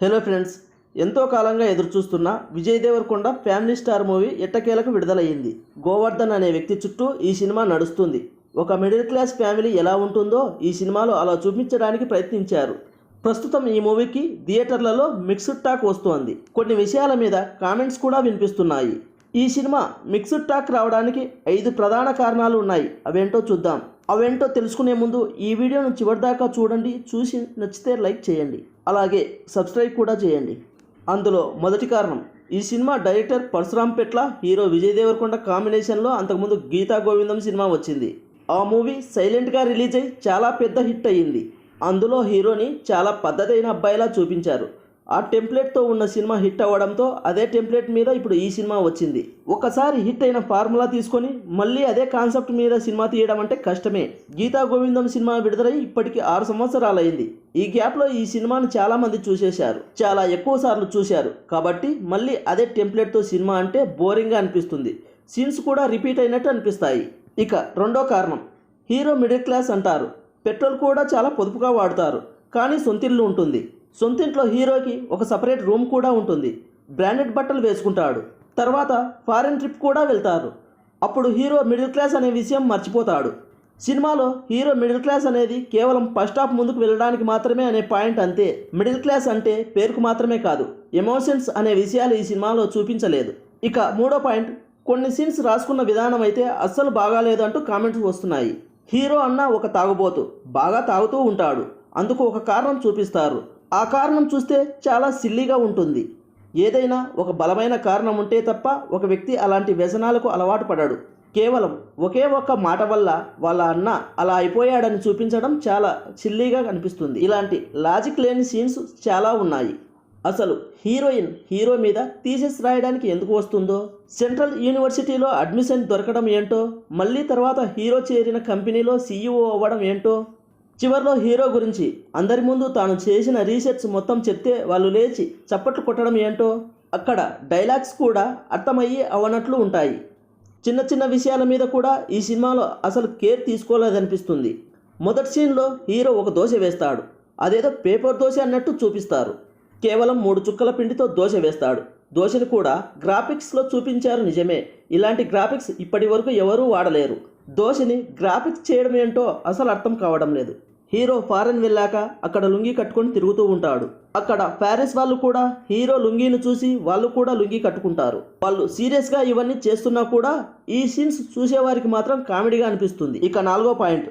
Hello friends ఎంతో కాలంగా ఎదురుచూస్తున్న Vijay Deverakonda family star movie ఎట్టకేలకు విడుదలయ్యింది. గోవర్ధన్ అనే వ్యక్తి చుట్టూ ఈ సినిమా నడుస్తుంది. ఒక మిడిల్ క్లాస్ ఫ్యామిలీ ఎలా ఉంటుందో ఈ సినిమాలో అలా చూపించడానికి ప్రయత్నించారు. ప్రస్తుతం ఈ మూవీకి థియేటర్లలో మిక్స్డ్ టాక్ వస్తోంది. కొన్ని విషయాల మీద కామెంట్స్ కూడా వినిపిస్తున్నాయి. ఈ సినిమా మిక్స్డ్ టాక్ రావడానికి ఐదు ప్రధాన కారణాలు ఉన్నాయి. అవేంటో చూద్దాం. అవేంటో తెలుసుకునే ముందు ఈ వీడియోను చివరిదాకా చూడండి. చూసి నచ్చితే లైక్ చేయండి. అలాగే సబ్స్క్రైబ్ కూడా చేయండి. అందులో మొదటి కారణం ఈ cinema director Parasuram Petla hero Vijay Devarakonda కాంబినేషన్లో అంతకుముందు గీతా గోవిందం సినిమా వచ్చింది. ఆ మూవీ సైలెంట్గా రిలీజ్ అయి చాలా పెద్ద హిట్ అయ్యింది. అందులో హీరోని చాలా పద్ధతైన అబ్బాయిలా చూపించారు. ఆ టెంప్లెట్తో ఉన్న సినిమా హిట్ అవ్వడంతో అదే టెంప్లెట్ మీద ఇప్పుడు ఈ సినిమా వచ్చింది. ఒకసారి హిట్ అయిన ఫార్ములా తీసుకొని మళ్ళీ అదే కాన్సెప్ట్ మీద సినిమా తీయడం అంటే కష్టమే. గీతా గోవిందం సినిమా విడుదలై ఇప్పటికి ఆరు సంవత్సరాలైంది. ఈ గ్యాప్లో ఈ సినిమాను చాలామంది చూసేశారు. చాలా ఎక్కువ సార్లు చూశారు. కాబట్టి మళ్ళీ అదే టెంప్లెట్తో సినిమా అంటే బోరింగ్గా అనిపిస్తుంది. సీన్స్ కూడా రిపీట్ అయినట్టు అనిపిస్తాయి. ఇక రెండో కారణం. హీరో మిడిల్ క్లాస్ అంటారు. పెట్రోల్ కూడా చాలా పొదుపుగా వాడుతారు. కానీ సొంతిల్లు ఉంటుంది. సొంతింట్లో హీరోకి ఒక సపరేట్ రూమ్ కూడా ఉంటుంది. బ్రాండెడ్ బట్టలు వేసుకుంటాడు. తర్వాత ఫారెన్ ట్రిప్ కూడా వెళ్తారు. అప్పుడు హీరో మిడిల్ క్లాస్ అనే విషయం మర్చిపోతాడు. సినిమాలో హీరో మిడిల్ క్లాస్ అనేది కేవలం ఫస్ట్ స్టాప్ ముందుకు వెళ్ళడానికి మాత్రమే అనే పాయింట్ అంతే. మిడిల్ క్లాస్ అంటే పేరుకు మాత్రమే కాదు ఎమోషన్స్ అనే విషయాలు ఈ సినిమాలో చూపించలేదు. ఇక మూడో పాయింట్ కొన్ని సీన్స్ రాసుకున్న విధానం అయితే అస్సలు బాగాలేదు అంటూ కామెంట్స్ వస్తున్నాయి. హీరో అన్న ఒక తాగుబోతు బాగా తాగుతూ ఉంటాడు. అందుకు ఒక కారణం చూపిస్తారు. ఆ కారణం చూస్తే చాలా సిల్లీగా ఉంటుంది. ఏదైనా ఒక బలమైన కారణం ఉంటే తప్ప ఒక వ్యక్తి అలాంటి వ్యసనాలకు అలవాటు పడాడు. కేవలం ఒకే ఒక్క మాట వల్ల వాళ్ళ అన్న అలా అయిపోయాడని చూపించడం చాలా సిల్లీగా కనిపిస్తుంది ఇలాంటి లాజిక్ లేని సీన్స్ చాలా ఉన్నాయి. అసలు హీరోయిన్ హీరో మీద థీసెస్ రాయడానికి ఎందుకు వస్తుందో? సెంట్రల్ యూనివర్సిటీలో అడ్మిషన్ దొరకడం ఏంటో? మళ్ళీ తర్వాత హీరో చేరిన కంపెనీలో సీఈఓ అవ్వడం ఏంటో? చివర్లో హీరో గురించి అందరి ముందు తాను చేసిన రీసెర్చ్ మొత్తం చెప్తే వాళ్ళు లేచి చప్పట్లు కొట్టడం ఏంటో? అక్కడ డైలాగ్స్ కూడా అర్థమయ్యి అవనట్లు ఉంటాయి. చిన్న చిన్న విషయాల మీద కూడా ఈ సినిమాలో అసలు కేర్ తీసుకోలేదనిపిస్తుంది. మొదటి సీన్లో హీరో ఒక దోశ వేస్తాడు. అదేదో పేపర్ దోశ అన్నట్టు చూపిస్తారు. కేవలం మూడు చుక్కల పిండితో దోశ వేస్తాడు. దోశను కూడా గ్రాఫిక్స్లో చూపించారు నిజమే. ఇలాంటి గ్రాఫిక్స్ ఇప్పటి వరకు ఎవరూ వాడలేరు. దోషిని గ్రాఫిక్స్ చేయడం ఏంటో అసలు అర్థం కావడం లేదు. హీరో ఫారెన్ వెళ్ళాక అక్కడ లుంగి కట్టుకొని తిరుగుతూ ఉంటాడు. అక్కడ ప్యారిస్ వాళ్ళు కూడా హీరో లుంగీని చూసి వాళ్ళు కూడా లుంగి కట్టుకుంటారు. వాళ్ళు సీరియస్గా ఇవన్నీ చేస్తున్నా కూడా ఈ సీన్స్ చూసేవారికి మాత్రం కామెడీగా అనిపిస్తుంది. ఇక నాలుగో పాయింట్.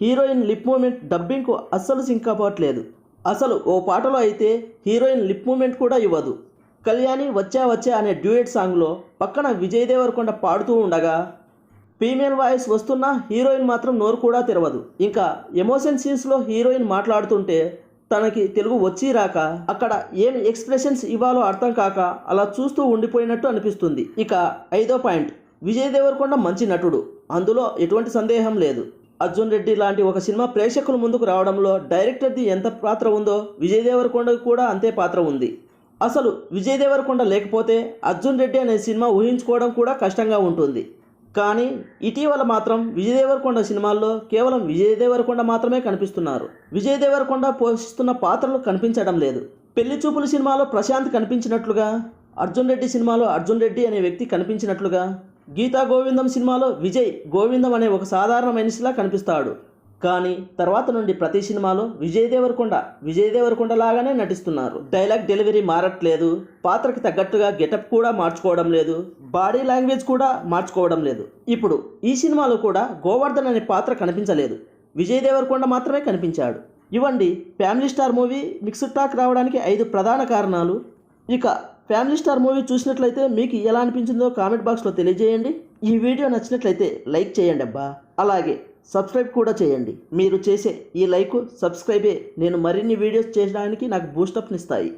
హీరోయిన్ లిప్ మూమెంట్ డబ్బింగ్కు అస్సలు సింక్ అవ్వట్లేదు. అసలు ఓ పాటలో అయితే హీరోయిన్ లిప్ మూమెంట్ కూడా ఇవ్వదు. కళ్యాణి వచ్చా వచ్చా అనే డ్యూయట్ సాంగ్లో పక్కన విజయ్ దేవరకొండ పాడుతూ ఉండగా ఫీమేల్ వాయిస్ వస్తున్నా హీరోయిన్ మాత్రం నోరు కూడా తెరవదు. ఇంకా ఎమోషన్ సీన్స్లో హీరోయిన్ మాట్లాడుతుంటే తనకి తెలుగు వచ్చి రాక అక్కడ ఏం ఎక్స్ప్రెషన్స్ ఇవ్వాలో అర్థం కాక అలా చూస్తూ ఉండిపోయినట్టు అనిపిస్తుంది. ఇక ఐదో పాయింట్. విజయ్ దేవరకొండ మంచి నటుడు. అందులో ఎటువంటి సందేహం లేదు. అర్జున్ రెడ్డి లాంటి ఒక సినిమా ప్రేక్షకుల ముందుకు రావడంలో డైరెక్టర్ది ఎంత పాత్ర ఉందో విజయ్ దేవరకొండకు కూడా అంతే పాత్ర ఉంది. అసలు విజయ్ దేవరకొండ లేకపోతే అర్జున్ రెడ్డి అనే సినిమా ఊహించుకోవడం కూడా కష్టంగా ఉంటుంది. కానీ ఇటీవల మాత్రం విజయ్ దేవరకొండ సినిమాల్లో కేవలం విజయ్ దేవరకొండ మాత్రమే కనిపిస్తున్నారు. విజయ్ దేవరకొండ పోషిస్తున్న పాత్రలు కనిపించడం లేదు. పెళ్ళి చూపుల సినిమాలో ప్రశాంత్ కనిపించినట్లుగా అర్జున్ రెడ్డి సినిమాలో అర్జున్ రెడ్డి అనే వ్యక్తి కనిపించినట్లుగా గీతా గోవిందం సినిమాలో విజయ్ గోవిందం అనే ఒక సాధారణ మనిషిలా కనిపిస్తాడు. కానీ తర్వాత నుండి ప్రతి సినిమాలో విజయ్ దేవరకొండ విజయ్ దేవరకొండ లాగానే నటిస్తున్నారు. డైలాగ్ డెలివరీ మారట్లేదు. పాత్రకి తగ్గట్టుగా గెటప్ కూడా మార్చుకోవడం లేదు. బాడీ లాంగ్వేజ్ కూడా మార్చుకోవడం లేదు. ఇప్పుడు ఈ సినిమాలో కూడా గోవర్ధన్ అనే పాత్ర కనిపించలేదు. విజయ్ దేవరకొండ మాత్రమే కనిపించాడు. ఇవ్వండి family star movie mixed talk రావడానికి ఐదు ప్రధాన కారణాలు. ఇక ఫ్యామిలీ స్టార్ మూవీ చూసినట్లయితే మీకు ఎలా అనిపించిందో కామెంట్ బాక్స్లో తెలియజేయండి. ఈ వీడియో నచ్చినట్లయితే లైక్ చేయండి అబ్బా. అలాగే సబ్స్క్రైబ్ కూడా చేయండి. మీరు చేసే ఈ లైక్ సబ్స్క్రైబే. నేను మరిన్ని వీడియోస్ చేయడానికి నాకు బూస్టప్నిస్తాయి.